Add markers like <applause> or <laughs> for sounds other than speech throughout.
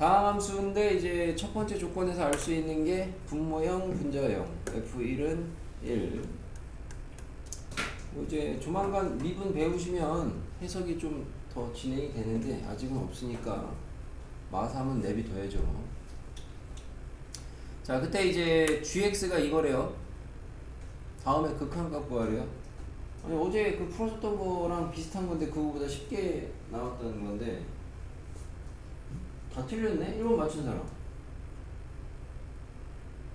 다음 함수인데 이제 첫 번째 조건에서 알 수 있는 게 분모형, 분자형. F1은 1. 뭐 이제 조만간 미분 배우시면 해석이 좀 더 진행이 되는데 아직은 없으니까 마삼은 내비둬야죠. 자, 그때 이제 gx가 이거래요. 다음에 극한값 구하래요. 아니 어제 그 풀어줬던 거랑 비슷한 건데 그거보다 쉽게 나왔다는 건데 다 틀렸네? 1번 맞춘 사람.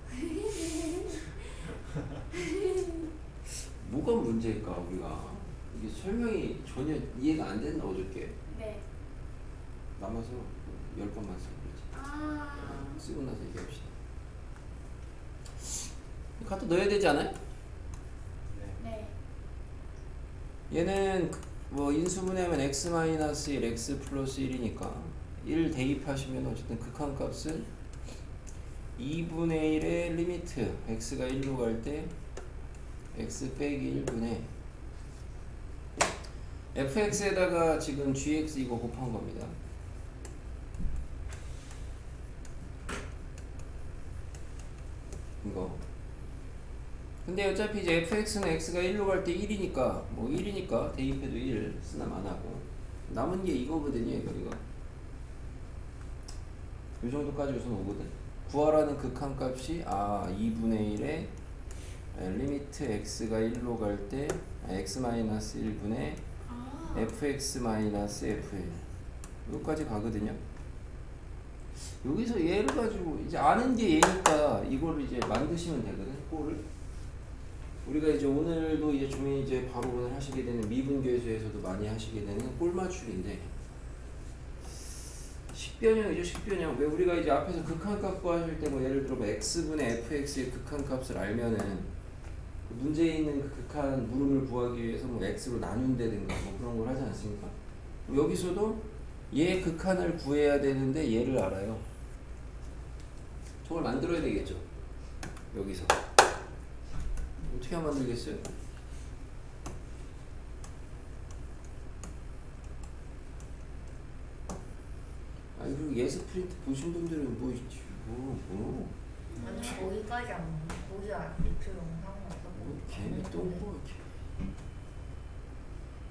<laughs> 뭐가 문제일까 우리가 이게 설명이 전혀 이해가 안 됐나 어저께 네. 남아서 열 번만 쓰고 그러지 아. 쓰고 나서 얘기합시다 갖다 넣어야 되지 않아요? 네. 얘는 그- 뭐 인수분해하면 x 마이너스 1, x 플러스 1이니까 1 대입하시면 어쨌든 극한값은 2분의 1의 리미트 x가 1로 갈 때 x 빼기 1분의 fx에다가 지금 gx 이거 곱한 겁니다. 이거. 근데 어차피 이제 fx는 x가 1로 갈 때 1이니까 뭐 1이니까 대입해도 1 쓰나 마나고. 남은 게 이거거든요 이거 이거 이 정도까지 우선 오거든. 구하라는 극한값이 아 2분의 1에 리미트 x가 1로 갈 때 x 마이너스 1분의 아. fx 마이너스 f1 여기까지 가거든요. 여기서 얘를 가지고 이제 아는 게 얘니까 이거를 이제 만드시면 되거든 꼴을. 우리가 이제 오늘도 이제 좀 이제 바로 오늘 하시게 되는 미분교에서에서도 많이 하시게 되는 꼴 맞추기인데 식변형이죠 식변형 왜 우리가 이제 앞에서 극한값 구하실 때 뭐 예를 들어 뭐 x분의 fx의 극한값을 알면은 그 문제에 있는 그 극한 무름을 구하기 위해서 뭐 x로 나눈다든가 뭐 그런 걸 하지 않습니까? 여기서도 얘 극한을 구해야 되는데 얘를 알아요. 저걸 만들어야 되겠죠. 여기서 어떻게 만들겠어요? 아니 그리고 예스 프린트 보신 분들은 뭐 있지 뭐 뭐. 아니 거기까지 안 거기 안 밑에 영상은 뭐 괜히 똥꼬 이렇게.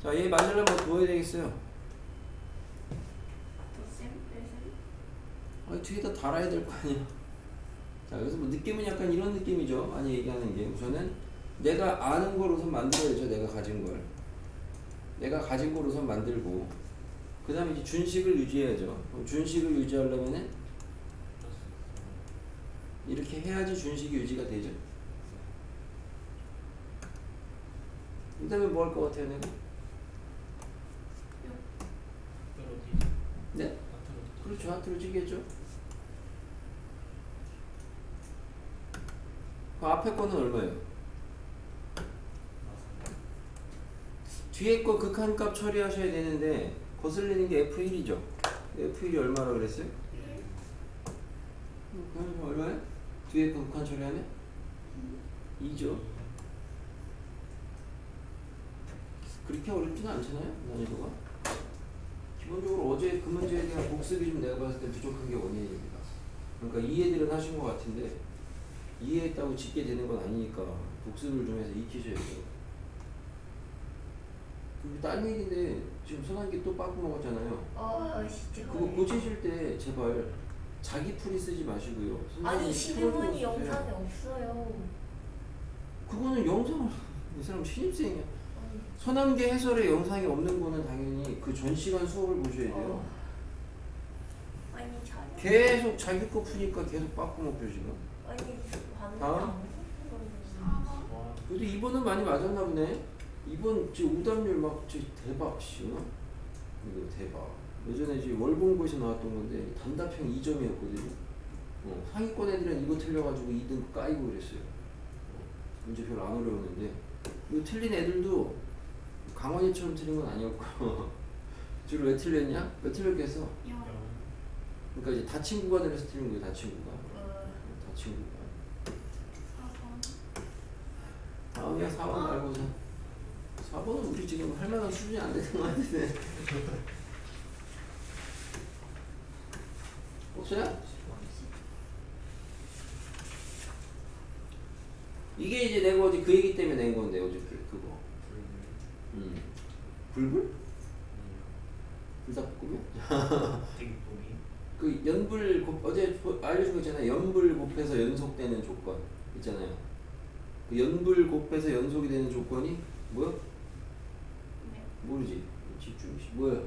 자, 얘 만들려면 뭐 도와야 되겠어요? 쌤? 쌤? 아니 뒤에다 달아야 될 거 아니야. 자, 그래서 뭐 느낌은 약간 이런 느낌이죠. 많이 얘기하는 게 우선은 내가 아는 걸 우선 만들어야죠. 내가 가진 걸. 내가 가진 걸 우선 만들고 그 다음에 이제 준식을 유지해야죠. 준식을 유지하려면은 이렇게 해야지 준식이 유지가 되죠. 그 다음에 뭐 할 것 같아요, 내가? 네? 그렇죠. 하트로 찌겠죠. 그 앞에 거는 얼마예요? 뒤에 거 극한값 처리하셔야 되는데 거슬리는 게 F1이죠. F1이 얼마라 그랬어요? 그럼 얼마야? 뒤에 거 극한 처리하면? 2죠. 그렇게 어렵지는 않잖아요, 난이도가. 기본적으로 어제 그 문제에 대한 복습이 좀 내가 봤을 때 부족한 게 원인입니다. 그러니까 이해들은 하신 것 같은데 이해했다고 짓게 되는 건 아니니까 복습을 좀 해서 익히셔야죠. 그리고 딴 얘기인데 지금 선한기 또 빠꾸 먹었잖아요. 어 진짜 그거 고치실 때 제발 자기 풀이 쓰지 마시고요. 아니 선생님이 풀어주고 11분이 쓰세요. 영상이 없어요 그거는 영상을 <laughs> 이 사람 신입생이야. 아니, 선한계 해설에 영상이 없는 거는 당연히 그 전 시간 수업을 보셔야 돼요. 어. 아니 잘 계속 자기 거 푸니까 계속 빠꾸 먹죠 지금. 아니 봤는데 다음? 안 보는 그래도 2번은 많이 맞았나 보네. 2번 저 오답률 막저 대박 씨. 어? 이거 대박. 예전에 이제 월봉고에서 나왔던 건데 단답형 2점이었거든요. 어, 상위권 애들은 이거 틀려가지고 2등 까이고 그랬어요. 어, 문제 별로 안 어려웠는데 이거 틀린 애들도 강원이처럼 틀린 건 아니었고 <laughs> 주로 왜 틀렸냐? 왜 틀렸겠어? 영. 그러니까 이제 다친 구간에서 틀린 거예요. 다친 구간. 어, 다친 구간. 4번. 다음이야 4번 말고서 4번은 우리 지금 할 만한 수준이 안 되는 것 같은데 수야? 이게 이제 내가 어제 그 얘기 때문에 낸 건데 어제 그- 그거 음. 불불? 불닭볶음면? <laughs> 그 연불 곱 어제 보- 알려준 거 있잖아요 연불 곱해서 연속되는 조건 있잖아요 그 연불 곱해서 연속이 되는 조건이 뭐야? 네. 모르지 집중 뭐야? 어.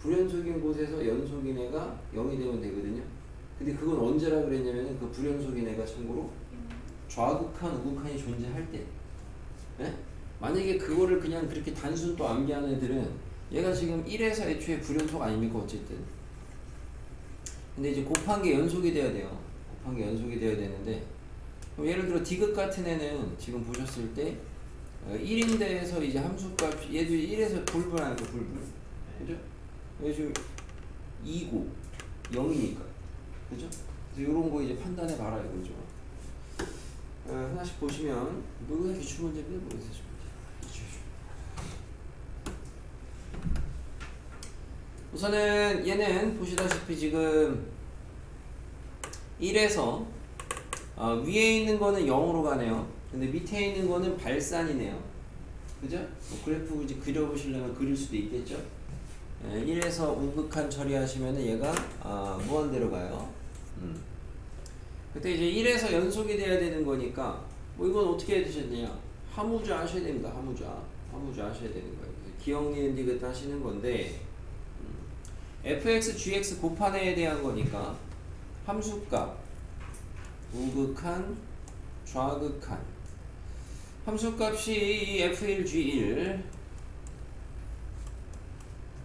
불연속인 곳에서 연속인 애가 0이 되면 되거든요. 근데 그건 언제라 그랬냐면 그 불연속인 애가 참고로 좌극한, 우극한이 존재할 때. 예? 만약에 그거를 그냥 그렇게 단순 또 암기하는 애들은 얘가 지금 1에서 애초에 불연속 아닙니까 어쨌든. 근데 이제 곱한 게 연속이 돼야 돼요. 곱한 게 연속이 돼야 되는데 그럼 예를 들어 디귿 같은 애는 지금 보셨을 때 1인데에서 이제 함수값 얘도 1에서 불분하니까 불분. 그죠? 지금 2고 0이니까 그죠? 그래서 이런 거 이제 판단해 봐라 이거죠. 어, 하나씩 보시면 뭐가 기출 문제인지 모르겠어요. 기출. 우선은 얘는 보시다시피 지금 1에서 어, 위에 있는 거는 0으로 가네요. 근데 밑에 있는 거는 발산이네요. 그죠? 뭐 그래프 이제 그려보시려면 그릴 수도 있겠죠? 예, 1에서 우극한 처리하시면 얘가 아, 무한대로 가요. 음. 그때 이제 1에서 연속이 돼야 되는 거니까 뭐 이건 어떻게 해야 되셨냐? 하무자 하셔야 됩니다. 하무자. 하무자 하셔야 되는 거예요. 그래서 기억 니은 디귿 하시는 건데 음. fx, gx 곱한 애에 대한 거니까 함수값 우극한 좌극한 함수값이 f1, g1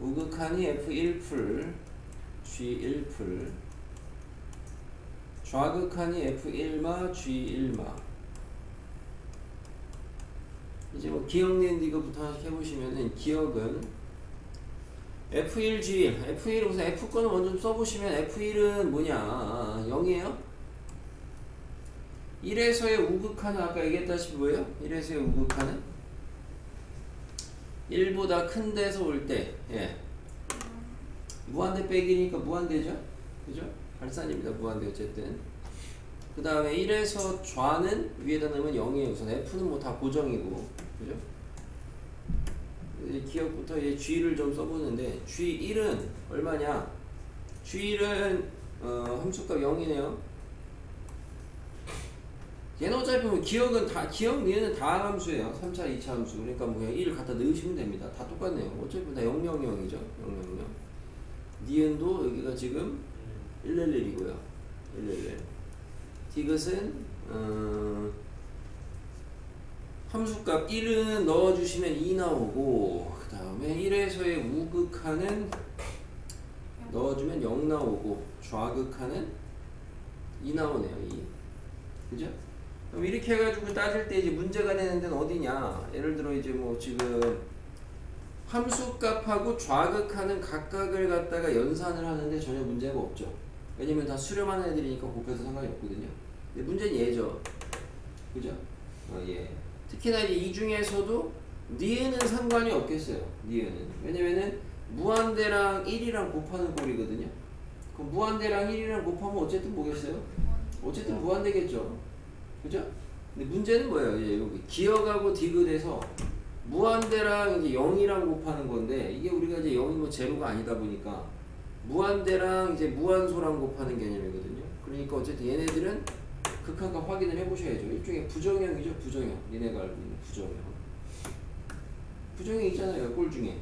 우극한이 F1풀, G1풀 좌극한이 F1마, G1마. 이제 뭐 기억 하나씩 해보시면은 기억은 F1, G1 F1 우선 F 거는 먼저 좀 써보시면 F1은 뭐냐? 0이에요 1에서의 우극한은 아까 얘기했다시피 뭐예요? 1에서의 우극한은 1보다 큰 데서 올 때, 예. 무한대 빼기니까 무한대죠? 그죠? 발산입니다. 무한대 어쨌든. 그 다음에 1에서 좌는 위에다 넣으면 0이에요. 우선 F는 뭐 다 고정이고. 그죠? 이제 기억부터 이제 G를 좀 써보는데, G1은 얼마냐? G1은, 어, 함수값 0이네요. 얘는 어차피 뭐 기억은 다 기억 얘는 다 함수예요. 3차, 2차 함수. 그러니까 뭐 그냥 1을 갖다 넣으시면 됩니다. 다 똑같네요. 어차피 다 000이죠. 000. 니은도 여기가 지금 111이고요. 111. 디귿은 어, 함수값 1은 넣어주시면 2 나오고 그 다음에 1에서의 우극하는 넣어주면 0 나오고 좌극하는 2 나오네요. 2. 그죠? 그럼 이렇게 해가지고 따질 때 이제 문제가 되는 데는 어디냐? 예를 들어 이제 뭐 지금 함수값하고 좌극하는 각각을 갖다가 연산을 하는데 전혀 문제가 없죠. 왜냐면 다 수렴하는 애들이니까 곱해서 상관이 없거든요. 근데 문제는 얘죠. 그죠? 어, 예. 특히나 이제 이 중에서도 니은은 상관이 없겠어요. 니은은. 왜냐면은 무한대랑 1이랑 곱하는 꼴이거든요. 그럼 무한대랑 1이랑 곱하면 어쨌든 뭐겠어요? 어쨌든 무한대겠죠. 그죠? 근데 문제는 뭐예요? 이제 여기 기억하고 디귿에서 무한대랑 이제 0이랑 곱하는 건데 이게 우리가 이제 0이 뭐 제로가 아니다 보니까 무한대랑 이제 무한소랑 곱하는 개념이거든요. 그러니까 어쨌든 얘네들은 극한값 확인을 해보셔야죠. 일종의 부정형이죠, 부정형. 얘네가 알고 있는 부정형. 부정형 있잖아요, 꼴 중에.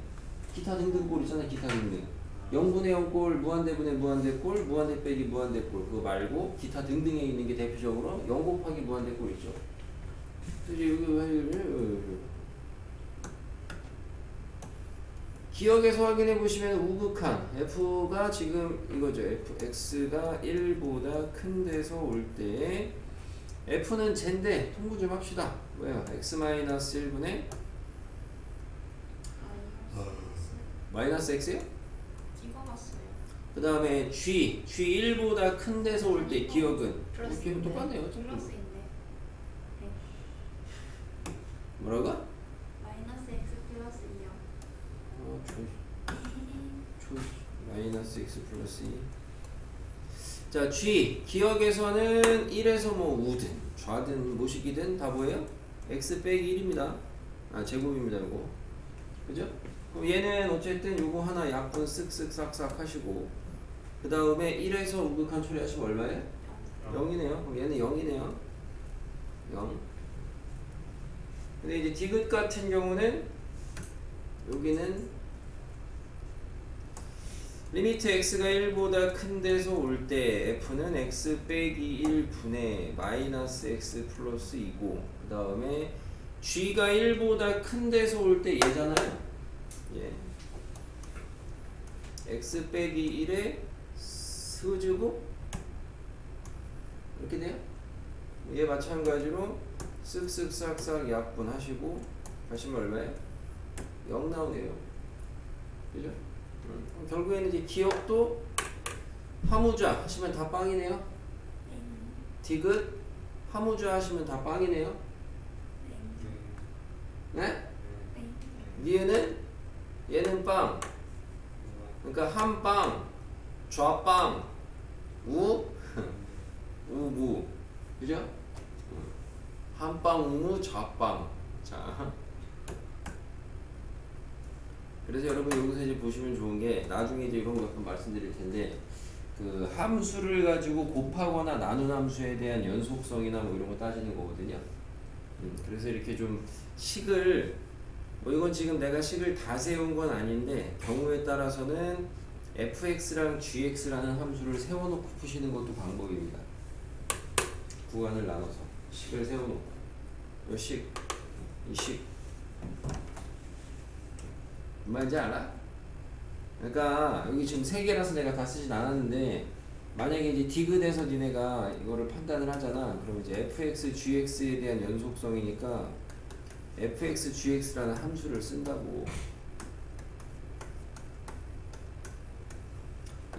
기타 등등 꼴 있잖아요, 기타 등등. 0분의 0꼴, 무한대분의 무한대꼴, 무한대 빼기 무한대꼴 그거 말고 기타 등등에 있는 게 대표적으로 0 곱하기 무한대꼴 있죠. 그래서 여기 여기 기억에서 확인해 보시면 우극한 f가 지금 이거죠. f x가 1보다 큰 데서 올 때 f는 젠데 통분 좀 합시다. 왜요? x 1분의 마이너스 x요? 그 다음에 G, G1보다 큰 데서 올 때 기억은 플러스 이렇게 똑같네요. 어차피. 플러스인데 뭐라고? 마이너스 x 플러스 2요. 어, 조, 마이너스 x 플러스 2. 자, g 기억에서는 1에서 뭐 우든 좌든 모식이든 다 뭐예요? x 빼기 1입니다. 아, 제곱입니다, 이거. 그죠? 그럼 얘는 어쨌든 요거 하나 약분 쓱쓱 싹싹 하시고 그 다음에 1에서 우극한 처리하시면 얼마예요? 0 이네요. 그럼 얘는 0이네요. 0. 근데 이제 디귿 같은 경우는 여기는 리미트 x가 1보다 큰 데서 올 때 f는 x 빼기 1분의 마이너스 x 플러스 2고 그 다음에 g가 1보다 큰 데서 올 때 얘잖아요. 예. x 빼기 1의 스제곱 이렇게 돼요? 얘 마찬가지로 쓱쓱 싹싹 약분 하시고 하시면 얼마예요? 0 나오네요. 그죠? 음, 결국에는 이제 기억도 하무자 하시면 다 빵이네요. 디귿 하무자 하시면 다 빵이네요. 네? 니은은 얘는 빵. 그러니까 한 빵, 좌빵, 우, <laughs> 우무. 그죠? 음. 한빵, 우무, 좌빵. 자. 그래서 여러분 여기서 이제 보시면 좋은 게 나중에 이제 이런 거몇번 말씀드릴 텐데 그 함수를 가지고 곱하거나 나눈 함수에 대한 연속성이나 뭐 이런 거 따지는 거거든요. 음, 그래서 이렇게 좀 식을 뭐 이건 지금 내가 식을 다 세운 건 아닌데 경우에 따라서는 fx랑 gx라는 함수를 세워놓고 푸시는 것도 방법입니다. 구간을 나눠서 식을 세워놓고 이 식, 이 식. 뭔 말인지 알아? 그러니까 여기 지금 세 개라서 내가 다 쓰진 않았는데 만약에 이제 디귿에서 니네가 이거를 판단을 하잖아. 그럼 이제 fx, gx에 대한 연속성이니까 fx, gx라는 함수를 쓴다고.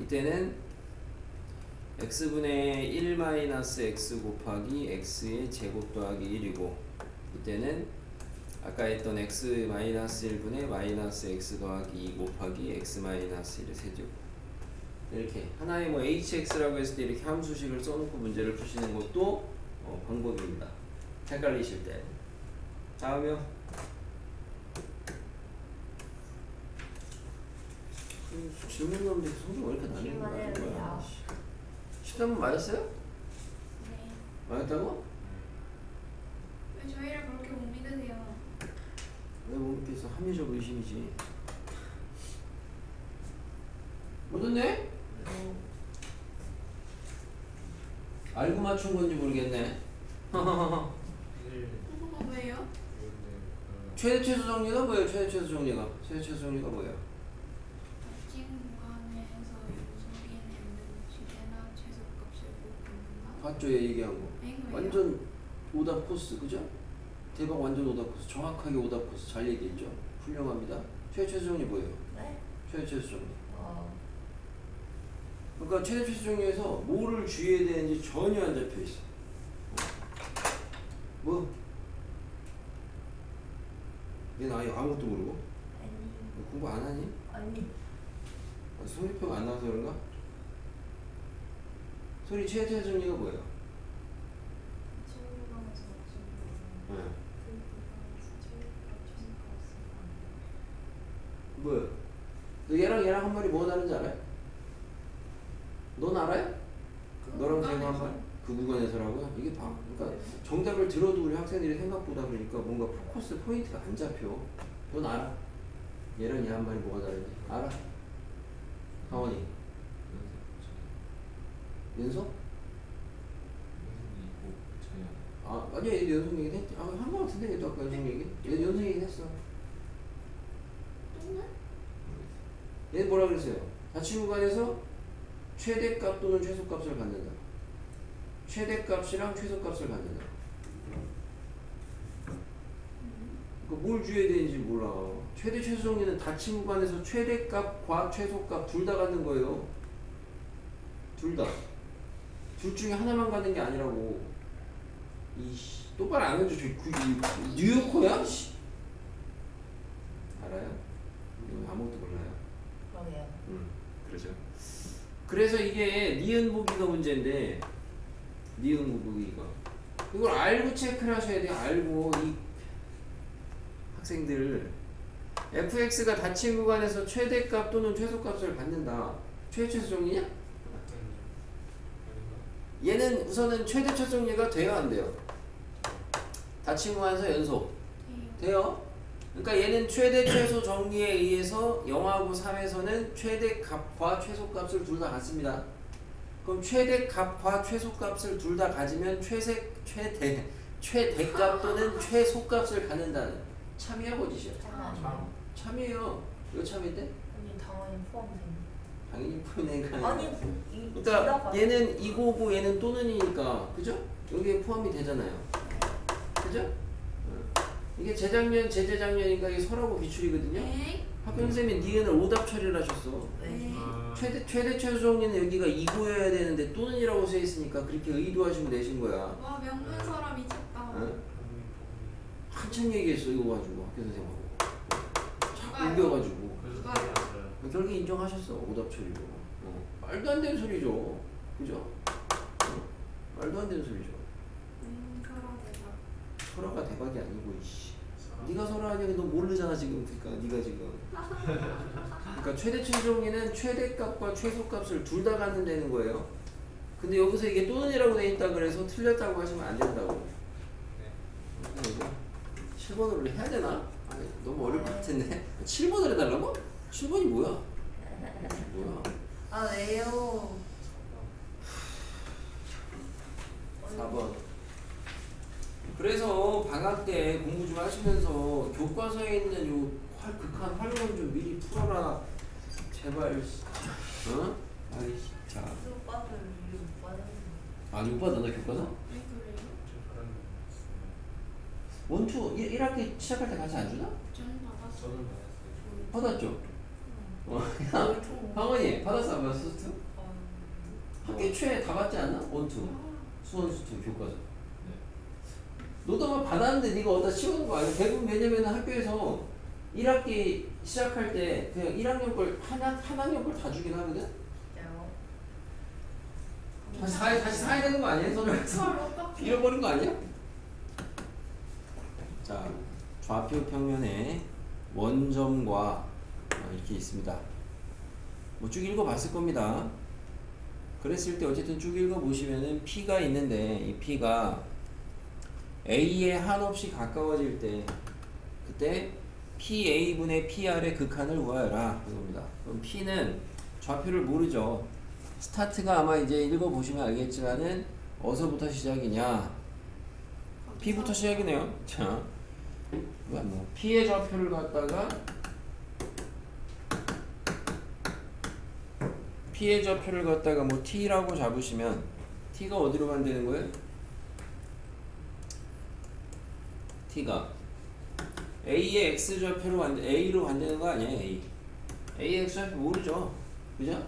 이때는 x분의 1 마이너스 x 곱하기 x의 제곱 더하기 1이고 이때는 아까 했던 x 마이너스 1분의 마이너스 x 더하기 2 곱하기 x 마이너스 1의 세제곱 이렇게 하나의 뭐 hx라고 했을 때 이렇게 함수식을 써놓고 문제를 푸시는 것도 어, 방법입니다. 헷갈리실 때. 다음이요. 질문 나오는데 성적 왜 이렇게 나는 거야? 질문해요. 시험은 맞았어요? 네. 맞았다고? 왜 저희를 그렇게 못 믿으세요? 왜못 믿겠어? 합리적 의심이지. 못했네? 알고 맞춘 건지 모르겠네. 어, 왜요? 최대 최소 정리가 뭐예요? 최대 최소 정리가 최대 최소 정리가 뭐예요? 최소값을 곱한다. 봤죠? 얘 얘기한 거. 이거예요? 완전 오답 코스 그죠? 대박 완전 오답 코스 정확하게 오답 코스 잘 얘기했죠? 훌륭합니다. 최대 최소 정리 뭐예요? 네? 최대 최소 정리. 어, 그러니까 최대 최소 정리에서 뭐를 주의해야 되는지 전혀 안 잡혀 있어. 뭐? 얘는 아예 아무것도 모르고 아니, 공부 안 하니? 아니, 아, 성립표가 안 나와서 그런가? 소리 최대 정리가 뭐예요? 네. 뭐야? 너 얘랑 얘랑 한 말이 뭐 다른지 알아요? 넌 알아요? 너랑 제가 한 말? 그 구간에서라고요? 이게 봐. 그러니까 정답을 들어도 우리 학생들이 생각보다 그러니까 뭔가 포커스 포인트가 안 잡혀. 넌 알아? 얘랑 얘한 말이 뭐가 다른지 알아? 강원이 연속? 아 아니야 얘 연속 얘기 했지. 아한 거 같은데 얘도 아까 연속 얘기? 얘 연속 얘기 했어. 똥은? 얘 뭐라 그랬어요? 자치 구간에서 최대값 또는 최소값을 갖는다. 최대값이랑 최소값을 갖는다. 그러니까 뭘 주의해야 되는지 몰라. 최대 최소 정리는 닫힌 구간에서 최대값과 최소값 둘다 갖는 거예요. 둘 다. 둘 중에 하나만 갖는 게 아니라고. 이씨 똑바로 안 해줘. 저 그, 이- 뉴요커야? 씨. 알아요? 이거 아무것도 몰라요. 그러게요. 음, 그렇죠. 그래서 이게 니은 보기가 문제인데 니은 보기가 이걸 알고 체크를 하셔야 돼요. 알고 이 학생들 fx가 닫힌 구간에서 최대값 또는 최소값을 받는다. 최최소 정리냐? 얘는 우선은 최대 최소 정리가 돼야 안 돼요. 닫힌 구간에서 연속 돼요. 그러니까 얘는 최대 최소 정리에 의해서 0하고 3에서는 최대 값과 최소 값을 둘 다 갖습니다. 그럼 최대 값과 최소 값을 둘 다 가지면 최세 최대 최대값 또는 최소 값을 갖는다는 참이야 거짓이야? 잠깐만요. 참이에요. 이거 참인데? 아니 당연히 포함됩니다. 당연히 푸내니까. 아니 이 그러니까 얘는 이거고 얘는 또는이니까 그죠? 여기에 포함이 되잖아요. 그죠? 응. 이게 재작년 재재작년인가 이게 설하고 기출이거든요. 네. 학교 선생님이 니은을 오답 처리를 하셨어. 네. 최대 최대 최소 정리는 여기가 이고여야 되는데 또는이라고 써 있으니까 그렇게 의도하시고 내신 거야. 와 명문서라 미쳤다. 응? 한참 얘기했어 이거 가지고 학교 선생님 하고. 자꾸 누가요? 우겨가지고 누가 결국 인정하셨어 오답 처리로. 어. 말도 안 되는 소리죠. 그죠? 어. 말도 안 되는 소리죠. 음 대박. 설화가 대박이 아니고 이씨. 네가 설화하냐 너 모르잖아 지금 그러니까 네가 지금. 그러니까 최대 최종에는 최대값과 최소값을 둘 다 갖는 되는 거예요. 근데 여기서 이게 또는이라고 돼 있다 그래서 틀렸다고 하시면 안 된다고. 그래서 7번으로 해야 되나? 아니, 너무 어려울 것 같은데. <laughs> 7번을 해달라고? 7번이 뭐야? 뭐야? 아 왜요? 4번. 그래서 방학 때 공부 좀 하시면서 교과서에 있는 요 활, 극한 활용 좀 미리 풀어라. 제발. 어? 아이씨. 자. 아, 못 받았나 교과서? 왜 그래요? 원투 1, 1학기 시작할 때 같이 안 주나? 저는 받았어요. 받았죠. 어, 어. 황원이 받았어 안 받았어? 투? 어. 학기 초에 다 받지 않나? 원투. 아, 수원 수투 교과서. 너도 막 받았는데 네가 어디다 치우는 거 아니야? 대부분 왜냐면 학교에서 1학기 시작할 때 그냥 1학년 걸 한, 학년 걸 다 주긴 하거든? 진짜요? 다시 사야, 다시 사야 되는 거 아니야? 손을 헐 어떡해. 잃어버린 거 아니야? 자, 좌표 평면에 원점과 어, 이렇게 있습니다. 뭐 쭉 읽어봤을 겁니다. 그랬을 때 어쨌든 쭉 읽어보시면은 P가 있는데 이 P가 A에 한없이 가까워질 때 그때 PA분의 PR의 극한을 구하여라 이겁니다. 그럼 P는 좌표를 모르죠. 스타트가 아마 이제 읽어보시면 알겠지만은 어서부터 시작이냐 P부터 시작이네요. 자, 뭐 P의 좌표를 갖다가 P의 좌표를 갖다가 뭐 T라고 잡으시면 T가 어디로 간다는 거예요? T가 A의 X 좌표로 간 A로 간다는 거 아니에요? A. A의 X 좌표 모르죠? 그죠?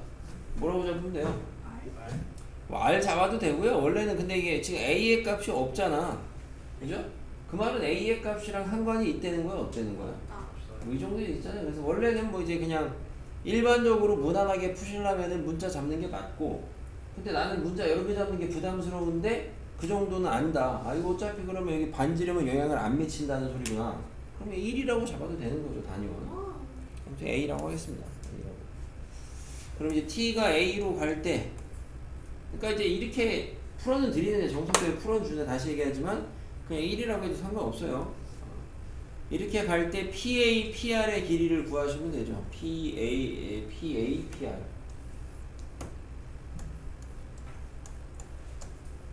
뭐라고 잡으면 돼요? 알? 뭐 R 잡아도 되고요. 원래는 근데 이게 지금 A의 값이 없잖아. 그죠? 그 말은 A의 값이랑 상관이 있다는 거야, 없다는 거야? 아. 뭐이 정도 있잖아요. 그래서 원래는 뭐 이제 그냥 일반적으로 무난하게 푸시려면은 문자 잡는 게 맞고, 근데 나는 문자 여러 개 잡는 게 부담스러운데 그 정도는 안다. 아 이거 어차피 그러면 여기 반지름은 영향을 안 미친다는 소리구나. 그러면 1이라고 잡아도 되는 거죠, 단위원. 와. 아무튼 A라고 하겠습니다. A라고. 그럼 이제 T가 A로 갈 때, 그러니까 이제 이렇게 풀어는 드리는데 정석대로 풀어주는데 다시 얘기하지만 그냥 1이라고 해도 상관없어요. 이렇게 갈 때 PA, PR의 길이를 구하시면 되죠. PA, PA, PR.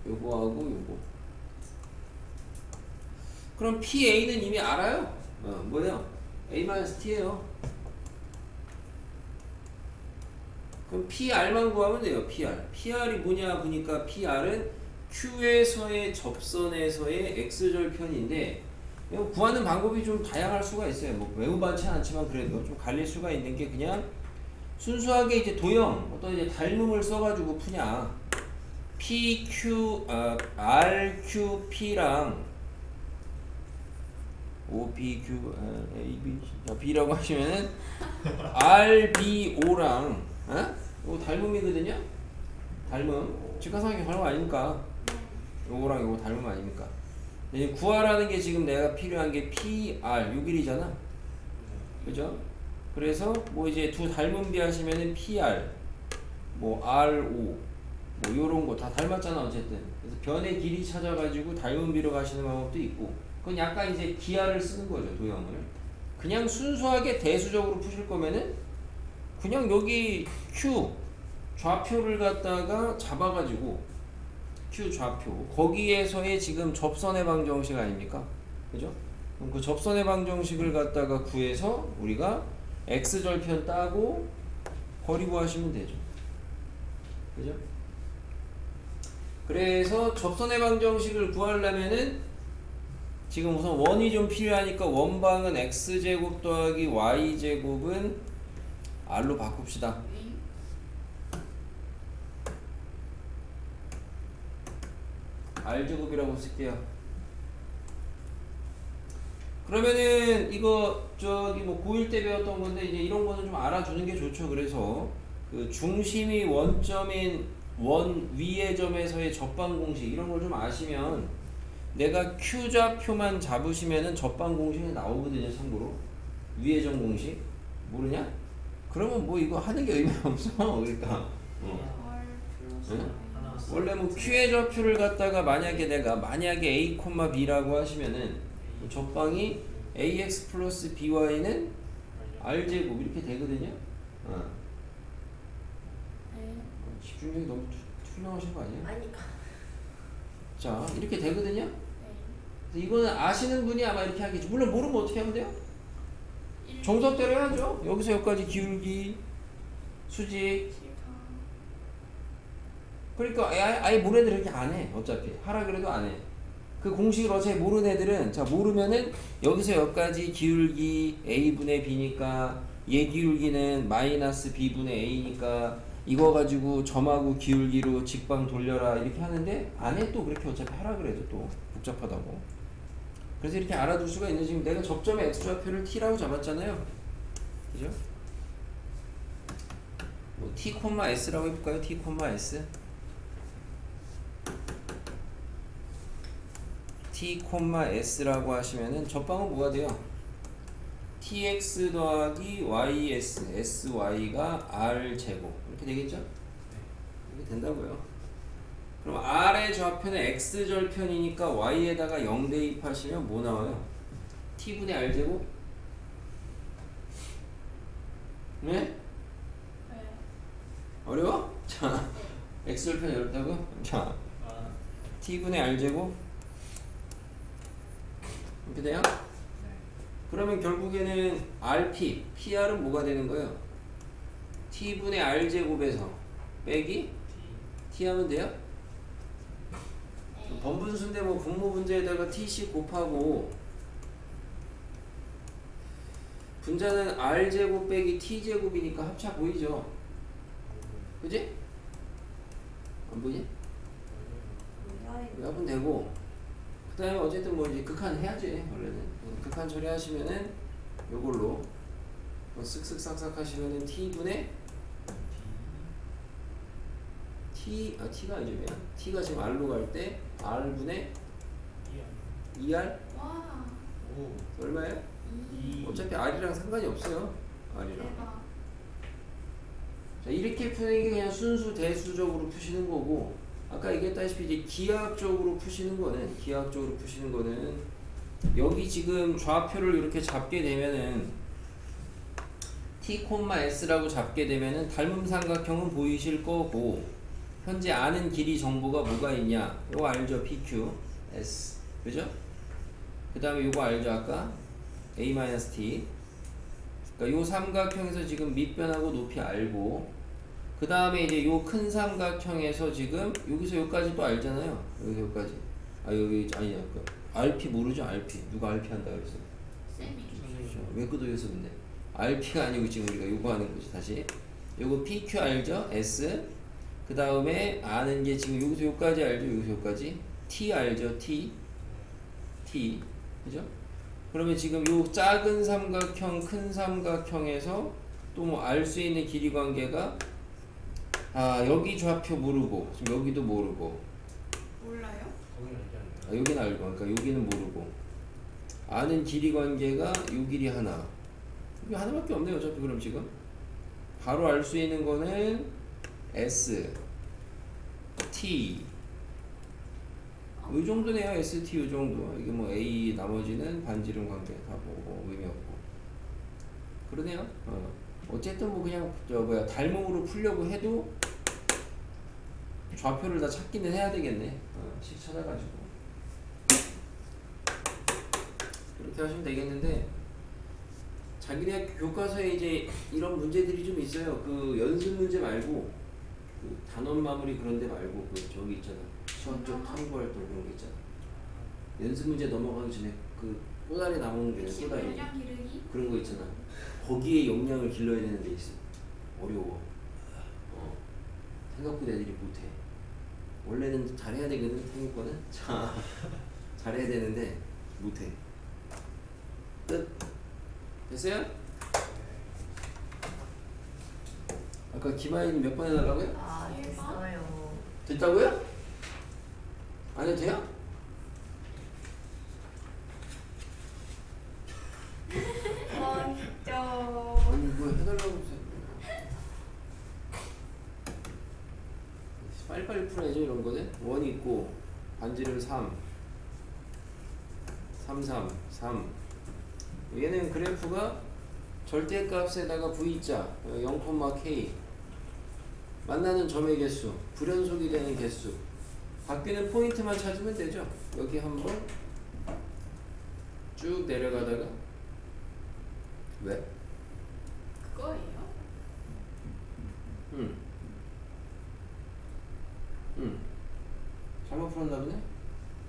요거하고 요거. 그럼 PA는 이미 알아요. 어, 뭐예요? A-T예요. 그럼 PR만 구하면 돼요. PR. PR이 뭐냐 보니까 PR은 Q에서의 접선에서의 X절편인데 이거 구하는 방법이 좀 다양할 수가 있어요. 뭐 매우 많지 않지만 그래도 좀 갈릴 수가 있는 게 그냥 순수하게 이제 도형 어떤 이제 닮음을 써가지고 푸냐. PQ, 아, RQP랑 O, P, Q, R, A, B, C. 자, B라고 하시면은 RBO랑 어? 이거 닮음이거든요. 닮음. 직관상의 닮음 아닙니까? 요거랑 요거 닮음 아닙니까? 이제 구하라는 게 지금 내가 필요한 게 PR 6일이잖아. 그죠? 그래서 뭐 이제 두 닮은 비 하시면은 PR 뭐 RO 뭐 요런 거 다 닮았잖아 어쨌든. 그래서 변의 길이 찾아가지고 닮은 비로 가시는 방법도 있고 그건 약간 이제 기하를 쓰는 거죠 도형을. 그냥 순수하게 대수적으로 푸실 거면은 그냥 여기 Q 좌표를 갖다가 잡아가지고 Q 좌표 거기에서의 지금 접선의 방정식 아닙니까? 그죠? 그럼 그 접선의 방정식을 갖다가 구해서 우리가 x 절편 따고 거리 구하시면 되죠. 그죠? 그래서 접선의 방정식을 구하려면은 지금 우선 원이 좀 필요하니까 원방은 x 제곱 더하기 y 제곱은 r로 바꿉시다. R 제곱이라고 쓸게요. 그러면은 이거 저기 뭐 고1 때 배웠던 건데 이제 이런 거는 좀 알아두는 게 좋죠. 그래서 그 중심이 원점인 원 위의 점에서의 접방 공식 이런 걸 좀 아시면 내가 q 좌표만 잡으시면은 접방 공식이 나오거든요. 참고로 위의 점 공식 모르냐? 그러면 뭐 이거 하는 게 의미 없어. <laughs> 그러니까 어. 응? 원래 뭐 q의 좌표를 갖다가 만약에 내가 만약에 a, b라고 하시면은 접방이 ax 플러스 by는 r 제곱 이렇게 되거든요. 어. 네. 집중력이 너무 투- 투명하신 거 아니에요? 아니 자 이렇게 되거든요. 네. 그래서 이거는 아시는 분이 아마 이렇게 하겠죠. 물론 모르면 어떻게 하면 돼요? 일, 정석대로 해야죠. 여기서 여기까지 기울기, 수직. 그러니까 아예, 아예 모르는 애들 이렇게 안 해. 어차피 하라 그래도 안 해. 그 공식을 어차피 모르는 애들은 자 모르면은 여기서 여기까지 기울기 a 분의 b니까 얘 기울기는 마이너스 b 분의 a니까 이거 가지고 점하고 기울기로 직방 돌려라 이렇게 하는데 안 해 또 그렇게 어차피 하라 그래도 또 복잡하다고. 그래서 이렇게 알아둘 수가 있는 지금 내가 접점의 x 좌표를 t라고 잡았잖아요. 그죠? 뭐 t, s라고 해볼까요? t, s. t, s라고 하시면은 접방은 뭐가 돼요? tx 더하기 ys, sy가 r 제곱 이렇게 되겠죠? 이렇게 된다고요. 그럼 r의 좌표는 x 절편이니까 y에다가 0 대입하시면 뭐 나와요? t분의 r 제곱? 네? 네. 어려워? 자, <laughs> x 절편 어렵다고? 자, 아, t분의 r 제곱 이렇게 돼요? 그러면 결국에는 rp, pr은 뭐가 되는 거예요? t분의 r 제곱에서 빼기 t 하면 돼요? 번분수인데 뭐 분모 분자에다가 tc 곱하고 분자는 r 제곱 빼기 t 제곱이니까 합차 보이죠? 그지? 안 보이지? 이거 하면 되고 그 다음에 어쨌든 뭐 이제 극한 해야지 원래는 음, 극한 처리하시면은 요걸로 뭐 쓱쓱 싹싹 하시면은 t분의 t 아 t가 아니죠 그냥 t가 지금 r로 갈 때 r분의 이 2r 와. 오, 얼마예요? 이. 이. 어차피 r이랑 상관이 없어요 r이랑 대박. 자 이렇게 푸는 게 그냥 순수 대수적으로 푸시는 거고 아까 얘기했다시피 이제 기하학적으로 푸시는 거는 기하학적으로 푸시는 거는 여기 지금 좌표를 이렇게 잡게 되면은 t, s라고 잡게 되면은 닮음 삼각형은 보이실 거고 현재 아는 길이 정보가 뭐가 있냐? 이거 알죠? Pq s. 그죠? 그 다음에 이거 알죠? 아까? A-t 그러니까 요 삼각형에서 지금 밑변하고 높이 알고 그 다음에 이제 요 큰 삼각형에서 지금 여기서 여기까지 또 알잖아요. 여기서 여기까지. 아 여기 아니야. 그 RP 모르죠? RP 누가 RP 한다 그랬어? 끄덕여서 근데 RP가 아니고 지금 우리가 요거 하는 거지 다시. 요거 PQ 알죠? S. 그 다음에 아는 게 지금 여기서 여기까지 알죠? 여기서 여기까지. T 알죠? T. T. 그죠? 그러면 지금 요 작은 삼각형, 큰 삼각형에서 또 뭐 알 수 있는 길이 관계가 아 여기 좌표 모르고 지금 여기도 모르고. 몰라요? 아, 여기는 알고 그러니까 여기는 모르고. 아는 길이 관계가 요 길이 하나. 이게 하나밖에 없네요 어차피 그럼 지금. 바로 알 수 있는 거는 S. T. 이 정도네요 ST 이 정도. 이게 뭐 A 나머지는 반지름 관계 다 보고 의미 없고. 그러네요. 어. 어쨌든 뭐 그냥 저 뭐야 달몽으로 풀려고 해도 좌표를 다 찾기는 해야 되겠네. 어, 식 찾아가지고. 그렇게 하시면 되겠는데 자기네 교과서에 이제 이런 문제들이 좀 있어요. 그 연습 문제 말고 그 단원 마무리 그런 데 말고 그 저기 있잖아. 수학적 탐구 활동 그런 거 있잖아. 연습 문제 넘어가기 전에 그 꼬다리 나오는 게 꼬다리? 그런 거 있잖아. 거기에 역량을 길러야 되는 데 있어. 어려워. 어. 생각보다 애들이 못해 원래는 잘해야 되거든 생각보는 자 <laughs> 잘해야 되는데 못해 끝 됐어요? 아까 김아이는 몇번 해달라고요? 아 됐어요. 됐다고요? 안 해도 돼요? 아 진짜. 아니 뭐 해달라고 해서 빨리빨리 풀어야죠 이런 거는 원 있고 반지름 3 3 3 3 얘는 그래프가 절대값에다가 V자 0,K 만나는 점의 개수 불연속이 되는 개수. 바뀌는 포인트만 찾으면 되죠. 여기 한번 쭉 내려가다가 왜? 그거예요? 응. 응. 잘못 풀었나 보네?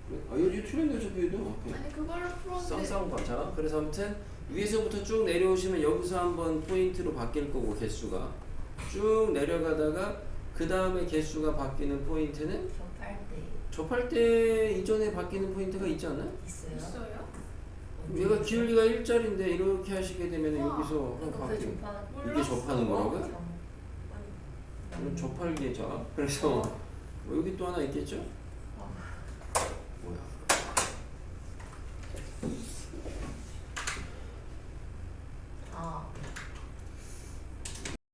그래. 아, 여기 틀렸네, 어차피 얘도. 앞에. 아니 그걸로 봐. 자, 그래서 아무튼 위에서부터 쭉 내려오시면 여기서 한번 포인트로 바뀔 거고, 개수가. 쭉 내려가다가 그 다음에 개수가 바뀌는 포인트는 접할 때 접할 때 이전에 바뀌는 포인트가 있지 않나요? 있어요? 있어요? 얘가 기울기가 1짜리인데 이렇게 하시게 되면 우와. 여기서 접하. 이게. 접하는 거라고요? 점. 그럼. 접할 계좌. 그래서 뭐 여기 또 하나 있겠죠? 어.